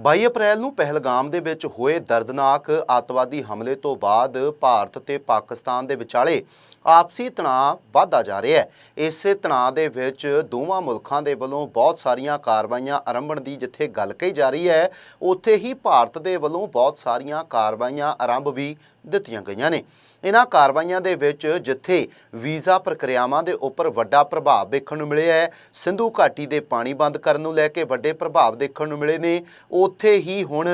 22 ਅਪ੍ਰੈਲ ਨੂੰ ਪਹਿਲਗਾਮ ਦੇ ਵਿੱਚ ਹੋਏ ਦਰਦਨਾਕ ਅੱਤਵਾਦੀ ਹਮਲੇ ਤੋਂ ਬਾਅਦ ਭਾਰਤ ਤੇ ਪਾਕਿਸਤਾਨ ਦੇ ਵਿਚਾਲੇ ਆਪਸੀ ਤਣਾਅ ਵਧਦਾ ਜਾ ਰਿਹਾ ਹੈ। ਇਸੇ ਤਣਾਅ ਦੇ ਵਿੱਚ ਦੋਵਾਂ ਮੁਲਕਾਂ ਦੇ ਵੱਲੋਂ ਬਹੁਤ ਸਾਰੀਆਂ ਕਾਰਵਾਈਆਂ ਆਰੰਭਣ ਦੀ ਜਿੱਥੇ ਗੱਲ ਕਹੀ ਜਾ ਰਹੀ ਹੈ, ਉੱਥੇ ਹੀ ਭਾਰਤ ਦੇ ਵੱਲੋਂ ਬਹੁਤ ਸਾਰੀਆਂ ਕਾਰਵਾਈਆਂ ਆਰੰਭ ਵੀ ਦਿੱਤੀਆਂ ਗਈਆਂ ਨੇ। ਇਹਨਾਂ ਕਾਰਵਾਈਆਂ ਦੇ ਵਿੱਚ ਜਿੱਥੇ ਵੀਜ਼ਾ ਪ੍ਰਕਿਰਿਆਵਾਂ ਦੇ ਉੱਪਰ ਵੱਡਾ ਪ੍ਰਭਾਵ ਦੇਖਣ ਨੂੰ ਮਿਲਿਆ ਹੈ, ਸਿੰਧੂ ਘਾਟੀ ਦੇ ਪਾਣੀ ਬੰਦ ਕਰਨ ਨੂੰ ਲੈ ਕੇ ਵੱਡੇ ਪ੍ਰਭਾਵ ਦੇਖਣ ਨੂੰ ਮਿਲੇ ਨੇ। ਉੱਥੇ ਹੀ ਹੁਣ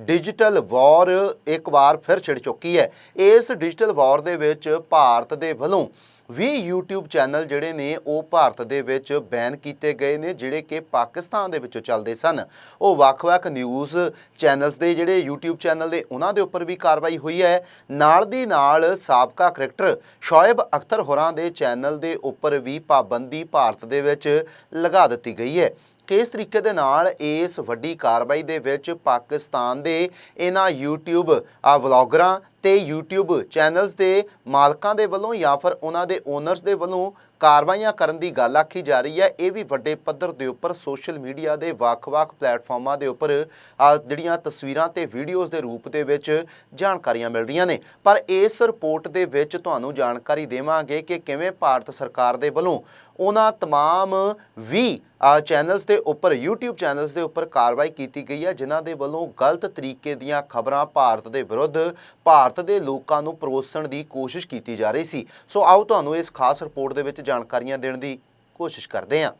ਡਿਜੀਟਲ ਵਾਰ ਇੱਕ ਵਾਰ ਫਿਰ ਛਿੜ ਚੁੱਕੀ ਹੈ। ਇਸ ਡਿਜੀਟਲ ਵਾਰ ਦੇ ਵਿੱਚ ਭਾਰਤ ਦੇ ਵੱਲੋਂ ਵੀ YouTube ਚੈਨਲ ਜਿਹੜੇ ਨੇ, ਉਹ ਭਾਰਤ ਦੇ ਵਿੱਚ ਬੈਨ ਕੀਤੇ ਗਏ ਨੇ, ਜਿਹੜੇ ਕਿ ਪਾਕਿਸਤਾਨ ਦੇ ਵਿੱਚੋਂ ਚੱਲਦੇ ਸਨ। ਉਹ ਵੱਖ-ਵੱਖ ਨਿਊਜ਼ ਚੈਨਲਸ ਦੇ ਜਿਹੜੇ YouTube ਚੈਨਲ ਦੇ, ਉਹਨਾਂ ਦੇ ਉੱਪਰ ਵੀ ਕਾਰਵਾਈ ਹੋਈ ਹੈ। ਨਾਲ ਦੀ ਨਾਲ ਸਾਬਕਾ ਕ੍ਰਿਕਟਰ ਸ਼ੋਇਬ ਅਖਤਰ ਹੋਰਾਂ ਦੇ ਚੈਨਲ ਦੇ ਉੱਪਰ ਵੀ ਪਾਬੰਦੀ ਭਾਰਤ ਦੇ ਵਿੱਚ ਲਗਾ ਦਿੱਤੀ ਗਈ ਹੈ। ਕਿਸ ਤਰੀਕੇ ਦੇ ਨਾਲ ਇਸ ਵੱਡੀ ਕਾਰਵਾਈ ਦੇ ਵਿੱਚ ਪਾਕਿਸਤਾਨ ਦੇ ਇਹਨਾਂ YouTube ਆ ਵਲੌਗਰਾਂ ਤੇ YouTube ਚੈਨਲਸ ਦੇ ਮਾਲਕਾਂ ਦੇ ਵੱਲੋਂ ਜਾਂ ਫਿਰ ਉਹਨਾਂ ਦੇ ਓਨਰਸ ਦੇ ਵੱਲੋਂ ਕਾਰਵਾਈਆਂ ਕਰਨ ਦੀ ਗੱਲ ਆਖੀ ਜਾ ਰਹੀ ਹੈ ਇਹ ਵੀ ਵੱਡੇ ਪੱਧਰ ਦੇ ਉੱਪਰ ਸੋਸ਼ਲ ਮੀਡੀਆ ਦੇ ਵੱਖ-ਵੱਖ ਪਲੇਟਫਾਰਮਾਂ ਦੇ ਉੱਪਰ ਆ ਜਿਹੜੀਆਂ ਤਸਵੀਰਾਂ ਤੇ ਵੀਡੀਓਜ਼ ਦੇ ਰੂਪ ਦੇ ਵਿੱਚ ਜਾਣਕਾਰੀਆਂ ਮਿਲ ਰਹੀਆਂ ਨੇ ਪਰ ਇਸ ਰਿਪੋਰਟ ਦੇ ਵਿੱਚ ਤੁਹਾਨੂੰ ਜਾਣਕਾਰੀ ਦੇਵਾਂਗੇ ਕਿ ਕਿਵੇਂ ਭਾਰਤ ਸਰਕਾਰ ਦੇ ਵੱਲੋਂ ਉਹਨਾਂ तमाम ਵੀ ਆ ਚੈਨਲਸ ਦੇ ਉੱਪਰ YouTube ਚੈਨਲਸ ਦੇ ਉੱਪਰ ਕਾਰਵਾਈ ਕੀਤੀ ਗਈ ਹੈ ਜਿਨ੍ਹਾਂ ਦੇ ਵੱਲੋਂ ਗਲਤ ਤਰੀਕੇ ਦੀਆਂ ਖਬਰਾਂ ਭਾਰਤ ਦੇ ਵਿਰੁੱਧ ਭਾਰਤ ਭਾਰਤ ਦੇ ਲੋਕਾਂ ਨੂੰ ਪਰੋਸਣ ਦੀ ਕੋਸ਼ਿਸ਼ ਕੀਤੀ ਜਾ ਰਹੀ ਸੀ। ਸੋ ਆਓ ਤੁਹਾਨੂੰ ਇਸ ਖਾਸ ਰਿਪੋਰਟ ਦੇ ਵਿੱਚ ਜਾਣਕਾਰੀਆਂ ਦੇਣ ਦੀ ਕੋਸ਼ਿਸ਼ ਕਰਦੇ ਹਾਂ।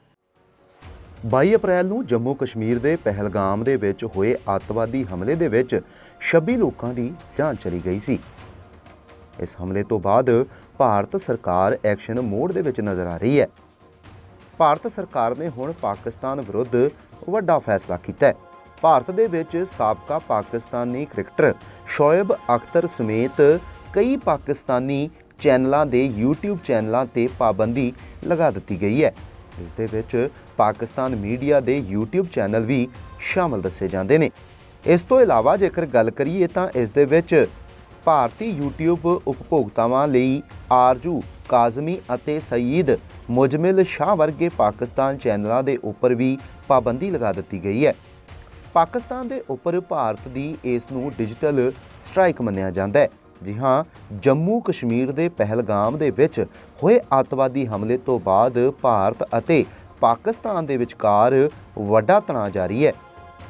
22 ਅਪ੍ਰੈਲ ਨੂੰ ਜੰਮੂ ਕਸ਼ਮੀਰ ਦੇ ਪਹਿਲਗਾਮ ਦੇ ਵਿੱਚ ਹੋਏ ਅੱਤਵਾਦੀ ਹਮਲੇ ਦੇ ਵਿੱਚ 26 ਲੋਕਾਂ ਦੀ ਜਾਨ ਚਲੀ ਗਈ ਸੀ। ਇਸ ਹਮਲੇ ਤੋਂ ਬਾਅਦ ਭਾਰਤ ਸਰਕਾਰ ਐਕਸ਼ਨ ਮੋਡ ਦੇ ਵਿੱਚ ਨਜ਼ਰ ਆ ਰਹੀ ਹੈ। ਭਾਰਤ ਸਰਕਾਰ ਨੇ ਹੁਣ ਪਾਕਿਸਤਾਨ ਵਿਰੁੱਧ ਵੱਡਾ ਫੈਸਲਾ ਕੀਤਾ ਹੈ। ਭਾਰਤ ਦੇ ਵਿੱਚ ਸਾਬਕਾ ਪਾਕਿਸਤਾਨੀ ਕ੍ਰਿਕਟਰ ਸ਼ੋਇਬ ਅਖਤਰ ਸਮੇਤ ਕਈ ਪਾਕਿਸਤਾਨੀ ਚੈਨਲਾਂ ਦੇ YouTube ਚੈਨਲਾਂ ਤੇ ਪਾਬੰਦੀ ਲਗਾ ਦਿੱਤੀ ਗਈ ਹੈ। ਇਸ ਦੇ ਵਿੱਚ ਪਾਕਿਸਤਾਨ ਮੀਡੀਆ ਦੇ YouTube ਚੈਨਲ ਵੀ ਸ਼ਾਮਲ ਦੱਸੇ ਜਾਂਦੇ ਨੇ। ਇਸ ਤੋਂ ਇਲਾਵਾ ਜੇਕਰ ਗੱਲ ਕਰੀਏ ਤਾਂ ਇਸ ਦੇ ਵਿੱਚ ਭਾਰਤੀ YouTube ਉਪਭੋਗਤਾਵਾਂ ਲਈ ਆਰਜੂ, ਕਾਜ਼ਮੀ ਅਤੇ ਸਈਦ ਮੁਜਮਿਲ ਸ਼ਾਹ ਵਰਗੇ ਪਾਕਿਸਤਾਨ ਚੈਨਲਾਂ ਦੇ ਉੱਪਰ ਵੀ ਪਾਬੰਦੀ ਲਗਾ ਦਿੱਤੀ ਗਈ ਹੈ। ਪਾਕਿਸਤਾਨ ਦੇ ਉੱਪਰ ਭਾਰਤ ਦੀ ਇਸ ਨੂੰ ਡਿਜੀਟਲ ਸਟ੍ਰਾਈਕ ਮੰਨਿਆ ਜਾਂਦਾ ਹੈ। ਜੀ ਹਾਂ, ਜੰਮੂ ਕਸ਼ਮੀਰ ਦੇ ਪਹਿਲਗਾਮ ਦੇ ਵਿੱਚ ਹੋਏ ਅੱਤਵਾਦੀ ਹਮਲੇ ਤੋਂ ਬਾਅਦ ਭਾਰਤ ਅਤੇ ਪਾਕਿਸਤਾਨ ਦੇ ਵਿਚਕਾਰ ਵੱਡਾ ਤਣਾਅ ਜਾਰੀ ਹੈ।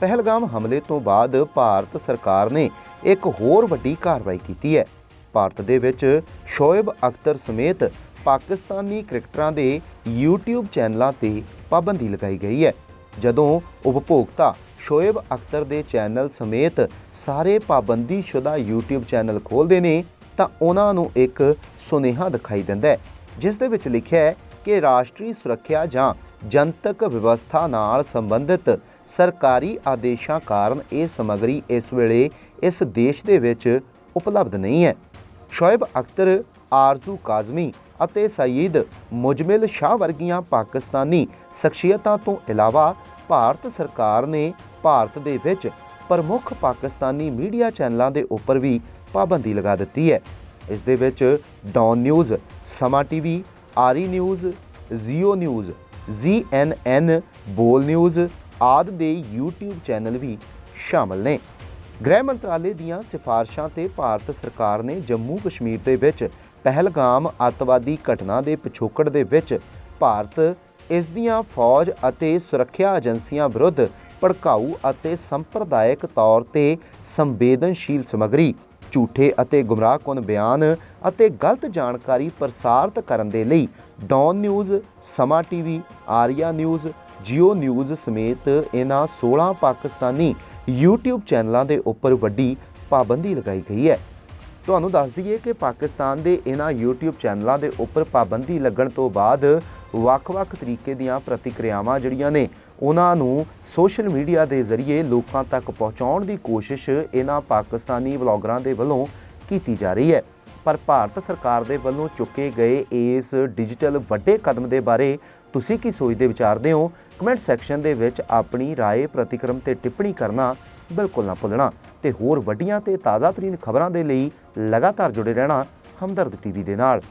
ਪਹਿਲਗਾਮ ਹਮਲੇ ਤੋਂ ਬਾਅਦ ਭਾਰਤ ਸਰਕਾਰ ਨੇ ਇੱਕ ਹੋਰ ਵੱਡੀ ਕਾਰਵਾਈ ਕੀਤੀ ਹੈ। ਭਾਰਤ ਦੇ ਵਿੱਚ ਸ਼ੋਇਬ ਅਖਤਰ ਸਮੇਤ ਪਾਕਿਸਤਾਨੀ ਕ੍ਰਿਕਟਰਾਂ ਦੇ YouTube ਚੈਨਲਾਂ ਤੇ ਪਾਬੰਦੀ ਲਗਾਈ ਗਈ ਹੈ। ਜਦੋਂ ਉਪਭੋਗਤਾ ਸ਼ੋਏਬ ਅਖਤਰ ਦੇ ਚੈਨਲ ਸਮੇਤ ਸਾਰੇ ਪਾਬੰਦੀਸ਼ੁਦਾ YouTube ਚੈਨਲ ਖੋਲ੍ਹਦੇ ਨੇ ਤਾਂ ਉਹਨਾਂ ਨੂੰ ਇੱਕ ਸੁਨੇਹਾ ਦਿਖਾਈ ਦਿੰਦਾ ਹੈ, ਜਿਸ ਦੇ ਵਿੱਚ ਲਿਖਿਆ ਹੈ ਕਿ ਰਾਸ਼ਟਰੀ ਸੁਰੱਖਿਆ ਜਾਂ ਜਨਤਕ ਵਿਵਸਥਾ ਨਾਲ ਸੰਬੰਧਿਤ ਸਰਕਾਰੀ ਆਦੇਸ਼ਾਂ ਕਾਰਨ ਇਹ ਸਮੱਗਰੀ ਇਸ ਵੇਲੇ ਇਸ ਦੇਸ਼ ਦੇ ਵਿੱਚ ਉਪਲਬਧ ਨਹੀਂ ਹੈ। ਸ਼ੋਇਬ ਅਖਤਰ ਆਰਜ਼ੂ ਕਾਜ਼ਮੀ ਅਤੇ ਸਈਦ ਮੁਜਮਿਲ ਸ਼ਾਹ ਵਰਗੀਆਂ ਪਾਕਿਸਤਾਨੀ ਸ਼ਖਸੀਅਤਾਂ ਤੋਂ ਇਲਾਵਾ ਭਾਰਤ ਸਰਕਾਰ ਨੇ ਭਾਰਤ ਦੇ ਵਿੱਚ ਪ੍ਰਮੁੱਖ ਪਾਕਿਸਤਾਨੀ ਮੀਡੀਆ ਚੈਨਲਾਂ ਦੇ ਉੱਪਰ ਵੀ ਪਾਬੰਦੀ ਲਗਾ ਦਿੱਤੀ ਹੈ। ਇਸ ਦੇ ਵਿੱਚ Dawn news, Samaa TV, ARY news, Geo news ZNN Bol news ਆਦਿ ਦੇ YouTube ਚੈਨਲ ਵੀ ਸ਼ਾਮਲ ਨੇ। ਗ੍ਰਹਿ ਮੰਤਰਾਲੇ ਦੀਆਂ ਸਿਫਾਰਸ਼ਾਂ ਤੇ ਭਾਰਤ ਸਰਕਾਰ ਨੇ ਜੰਮੂ ਕਸ਼ਮੀਰ ਦੇ ਵਿੱਚ ਪਹਿਲਗਾਮ ਅੱਤਵਾਦੀ ਘਟਨਾ ਦੇ ਪਿਛੋਕੜ ਦੇ ਵਿੱਚ ਭਾਰਤ ਇਸ ਦੀਆਂ ਫੌਜ ਅਤੇ ਸੁਰੱਖਿਆ ਏਜੰਸੀਆਂ ਵਿਰੁੱਧ ਭੜਕਾਊ ਅਤੇ ਸੰਪਰਦਾਇਕ ਤੌਰ ਤੇ ਸੰਵੇਦਨਸ਼ੀਲ ਸਮੱਗਰੀ, ਝੂਠੇ ਅਤੇ ਗੁੰਮਰਾਹਕੁਨ ਬਿਆਨ ਅਤੇ ਗਲਤ ਜਾਣਕਾਰੀ ਪ੍ਰਸਾਰਿਤ ਕਰਨ ਦੇ ਲਈ Dawn news, Samaa TV, ARY news, Geo news ਸਮੇਤ ਇਹਨਾਂ 16 ਪਾਕਿਸਤਾਨੀ YouTube ਚੈਨਲਾਂ ਦੇ ਉੱਪਰ ਵੱਡੀ ਪਾਬੰਦੀ ਲਗਾਈ ਗਈ ਹੈ। ਤੁਹਾਨੂੰ ਦੱਸ ਦਈਏ ਕਿ ਪਾਕਿਸਤਾਨ ਦੇ ਇਹਨਾਂ YouTube ਚੈਨਲਾਂ ਦੇ ਉੱਪਰ ਪਾਬੰਦੀ ਲੱਗਣ ਤੋਂ ਬਾਅਦ ਵੱਖ-ਵੱਖ ਤਰੀਕੇ ਦੀਆਂ ਪ੍ਰਤੀਕਿਰਿਆਵਾਂ ਜਿਹੜੀਆਂ ਨੇ ਉਹਨਾਂ ਨੂੰ ਸੋਸ਼ਲ ਮੀਡੀਆ ਦੇ ਜ਼ਰੀਏ ਲੋਕਾਂ ਤੱਕ ਪਹੁੰਚਾਉਣ ਦੀ ਕੋਸ਼ਿਸ਼ ਇਹਨਾਂ ਪਾਕਿਸਤਾਨੀ ਵਲੌਗਰਾਂ ਦੇ ਵੱਲੋਂ ਕੀਤੀ ਜਾ ਰਹੀ ਹੈ ਪਰ ਭਾਰਤ ਸਰਕਾਰ ਦੇ ਵੱਲੋਂ ਚੁੱਕੇ ਗਏ ਇਸ ਡਿਜੀਟਲ ਵੱਡੇ ਕਦਮ ਦੇ ਬਾਰੇ ਤੁਸੀਂ ਕੀ ਸੋਚਦੇ ਵਿਚਾਰਦੇ ਹੋ ਕਮੈਂਟ ਸੈਕਸ਼ਨ ਦੇ ਵਿੱਚ ਆਪਣੀ رائے ਪ੍ਰਤੀਕਰਮ ਤੇ ਟਿੱਪਣੀ ਕਰਨਾ ਬਿਲਕੁਲ ਨਾ ਭੁੱਲਣਾ ਤੇ ਹੋਰ ਵੱਡੀਆਂ ਤੇ ਤਾਜ਼ਾਤਰੀਨ ਖਬਰਾਂ ਦੇ ਲਈ ਲਗਾਤਾਰ ਜੁੜੇ ਰਹਿਣਾ ਹਮਦਰਦ ਟੀਵੀ ਦੇ ਨਾਲ